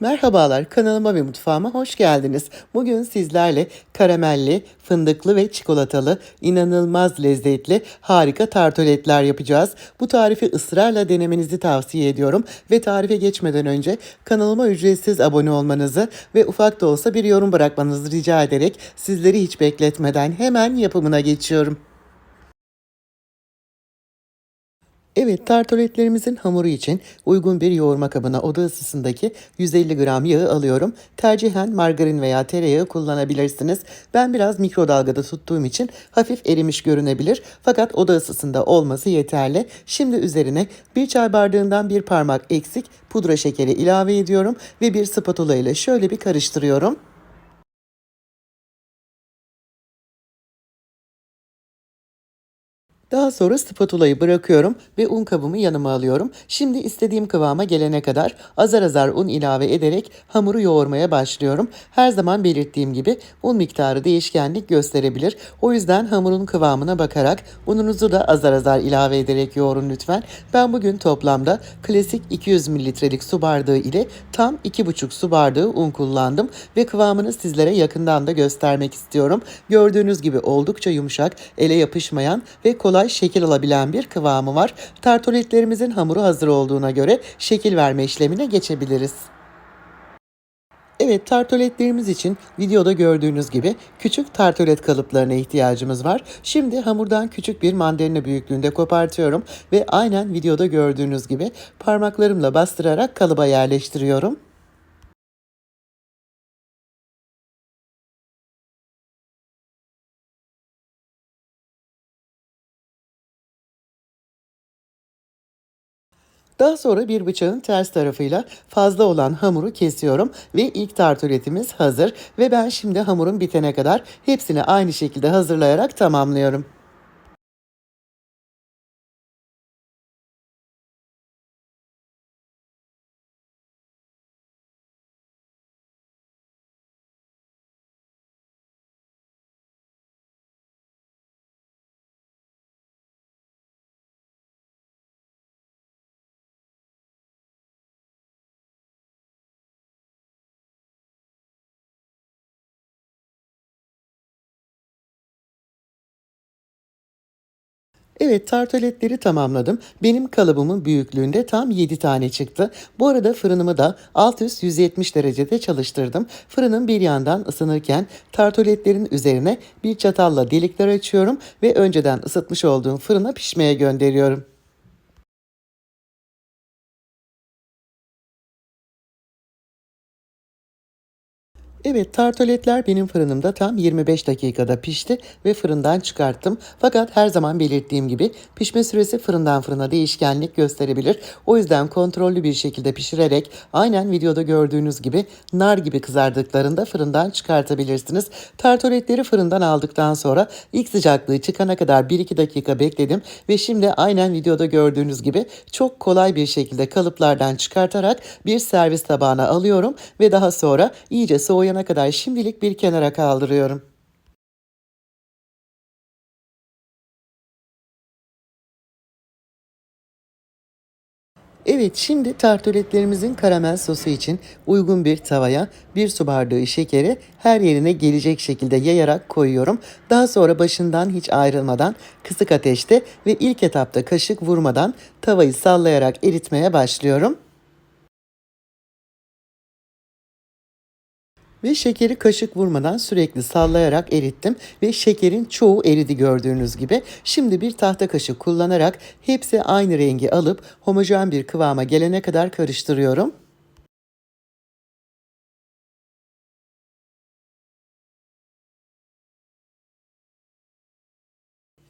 Merhabalar, kanalıma ve mutfağıma hoş geldiniz. Bugün sizlerle karamelli, fındıklı ve çikolatalı, inanılmaz lezzetli, harika tartoletler yapacağız. Bu tarifi ısrarla denemenizi tavsiye ediyorum ve tarife geçmeden önce kanalıma ücretsiz abone olmanızı ve ufak da olsa bir yorum bırakmanızı rica ederek sizleri hiç bekletmeden hemen yapımına geçiyorum. Evet, tartoletlerimizin hamuru için uygun bir yoğurma kabına oda ısısındaki 150 gram yağı alıyorum. Tercihen margarin veya tereyağı kullanabilirsiniz. Ben biraz mikrodalgada tuttuğum için hafif erimiş görünebilir. Fakat oda ısısında olması yeterli. Şimdi üzerine bir çay bardağından bir parmak eksik pudra şekeri ilave ediyorum ve bir spatula ile şöyle bir karıştırıyorum. Daha sonra spatulayı bırakıyorum ve un kabımı yanıma alıyorum. Şimdi istediğim kıvama gelene kadar azar azar un ilave ederek hamuru yoğurmaya başlıyorum. Her zaman belirttiğim gibi un miktarı değişkenlik gösterebilir. O yüzden hamurun kıvamına bakarak ununuzu da azar azar ilave ederek yoğurun lütfen. Ben bugün toplamda klasik 200 mililitrelik su bardağı ile tam 2,5 su bardağı un kullandım ve kıvamını sizlere yakından da göstermek istiyorum. Gördüğünüz gibi oldukça yumuşak, ele yapışmayan ve kolay şekil alabilen bir kıvamı var. Tartoletlerimizin hamuru hazır olduğuna göre şekil verme işlemine geçebiliriz. Evet tartoletlerimiz için videoda gördüğünüz gibi küçük tartolet kalıplarına ihtiyacımız var. Şimdi hamurdan küçük bir mandalina büyüklüğünde kopartıyorum ve aynen videoda gördüğünüz gibi parmaklarımla bastırarak kalıba yerleştiriyorum. Daha sonra bir bıçağın ters tarafıyla fazla olan hamuru kesiyorum ve ilk tartuletimiz hazır ve ben şimdi hamurun bitene kadar hepsini aynı şekilde hazırlayarak tamamlıyorum. Evet tartaletleri tamamladım. Benim kalıbımın büyüklüğünde tam 7 tane çıktı. Bu arada fırınımı da alt üst 170 derecede çalıştırdım. Fırının bir yandan ısınırken tartaletlerin üzerine bir çatalla delikler açıyorum ve önceden ısıtmış olduğum fırına pişmeye gönderiyorum. Evet, tartoletler benim fırınımda tam 25 dakikada pişti ve fırından çıkarttım. Fakat her zaman belirttiğim gibi pişme süresi fırından fırına değişkenlik gösterebilir. O yüzden kontrollü bir şekilde pişirerek aynen videoda gördüğünüz gibi nar gibi kızardıklarında fırından çıkartabilirsiniz. Tartoletleri fırından aldıktan sonra ilk sıcaklığı çıkana kadar 1-2 dakika bekledim ve şimdi aynen videoda gördüğünüz gibi çok kolay bir şekilde kalıplardan çıkartarak bir servis tabağına alıyorum ve daha sonra iyice soğuyan soğuyana kadar şimdilik bir kenara kaldırıyorum. Evet, şimdi tartoletlerimizin karamel sosu için uygun bir tavaya bir su bardağı şekeri her yerine gelecek şekilde yayarak koyuyorum. Daha sonra başından hiç ayrılmadan kısık ateşte ve ilk etapta kaşık vurmadan tavayı sallayarak eritmeye başlıyorum. Ve şekeri kaşık vurmadan sürekli sallayarak erittim ve şekerin çoğu eridi gördüğünüz gibi. Şimdi bir tahta kaşık kullanarak hepsi aynı rengi alıp homojen bir kıvama gelene kadar karıştırıyorum.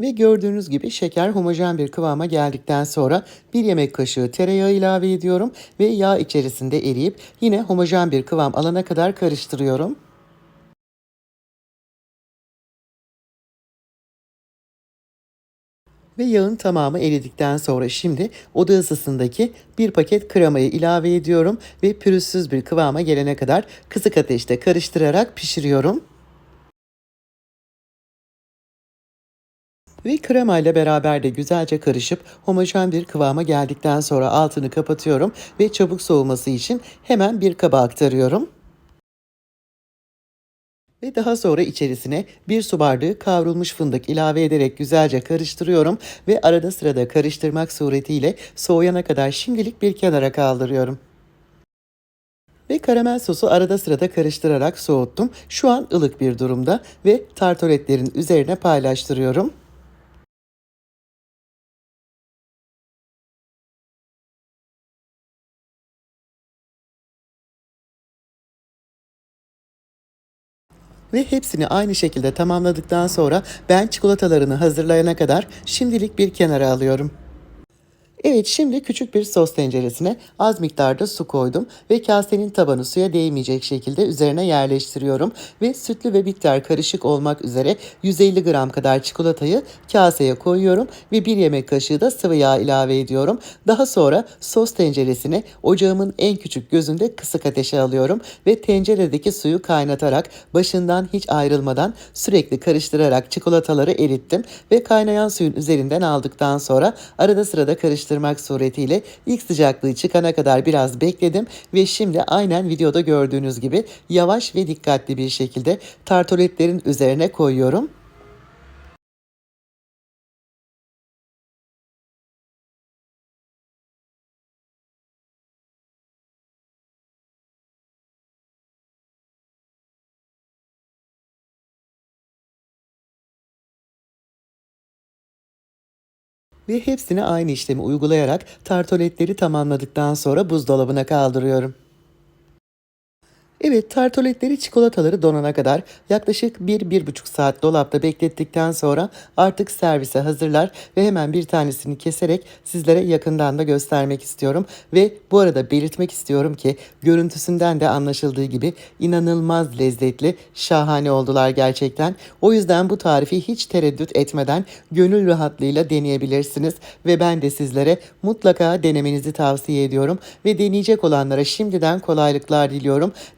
Ve gördüğünüz gibi şeker homojen bir kıvama geldikten sonra bir yemek kaşığı tereyağı ilave ediyorum ve yağ içerisinde eriyip yine homojen bir kıvam alana kadar karıştırıyorum. Ve yağın tamamı eridikten sonra şimdi oda ısısındaki bir paket kremayı ilave ediyorum ve pürüzsüz bir kıvama gelene kadar kısık ateşte karıştırarak pişiriyorum. Ve krema ile beraber de güzelce karışıp homojen bir kıvama geldikten sonra altını kapatıyorum ve çabuk soğuması için hemen bir kaba aktarıyorum. Ve daha sonra içerisine bir su bardağı kavrulmuş fındık ilave ederek güzelce karıştırıyorum ve arada sırada karıştırmak suretiyle soğuyana kadar şimdilik bir kenara kaldırıyorum. Ve karamel sosu arada sırada karıştırarak soğuttum. Şu an ılık bir durumda ve tartoletlerin üzerine paylaştırıyorum. Ve hepsini aynı şekilde tamamladıktan sonra ben çikolatalarını hazırlayana kadar şimdilik bir kenara alıyorum. Evet şimdi küçük bir sos tenceresine az miktarda su koydum ve kasenin tabanı suya değmeyecek şekilde üzerine yerleştiriyorum ve sütlü ve bitter karışık olmak üzere 150 gram kadar çikolatayı kaseye koyuyorum ve bir yemek kaşığı da sıvı yağ ilave ediyorum. Daha sonra sos tenceresine ocağımın en küçük gözünde kısık ateşe alıyorum ve tenceredeki suyu kaynatarak başından hiç ayrılmadan sürekli karıştırarak çikolataları erittim ve kaynayan suyun üzerinden aldıktan sonra arada sırada karıştırıyorum karıştırmak suretiyle ilk sıcaklığı çıkana kadar biraz bekledim ve şimdi aynen videoda gördüğünüz gibi yavaş ve dikkatli bir şekilde tartoletlerin üzerine koyuyorum. Ve hepsine aynı işlemi uygulayarak tartoletleri tamamladıktan sonra buzdolabına kaldırıyorum. Evet, tartoletleri çikolataları donana kadar yaklaşık 1-1,5 saat dolapta beklettikten sonra artık servise hazırlar ve hemen bir tanesini keserek sizlere yakından da göstermek istiyorum. Ve bu arada belirtmek istiyorum ki görüntüsünden de anlaşıldığı gibi inanılmaz lezzetli, şahane oldular gerçekten. O yüzden bu tarifi hiç tereddüt etmeden gönül rahatlığıyla deneyebilirsiniz ve ben de sizlere mutlaka denemenizi tavsiye ediyorum ve deneyecek olanlara şimdiden kolaylıklar diliyorum.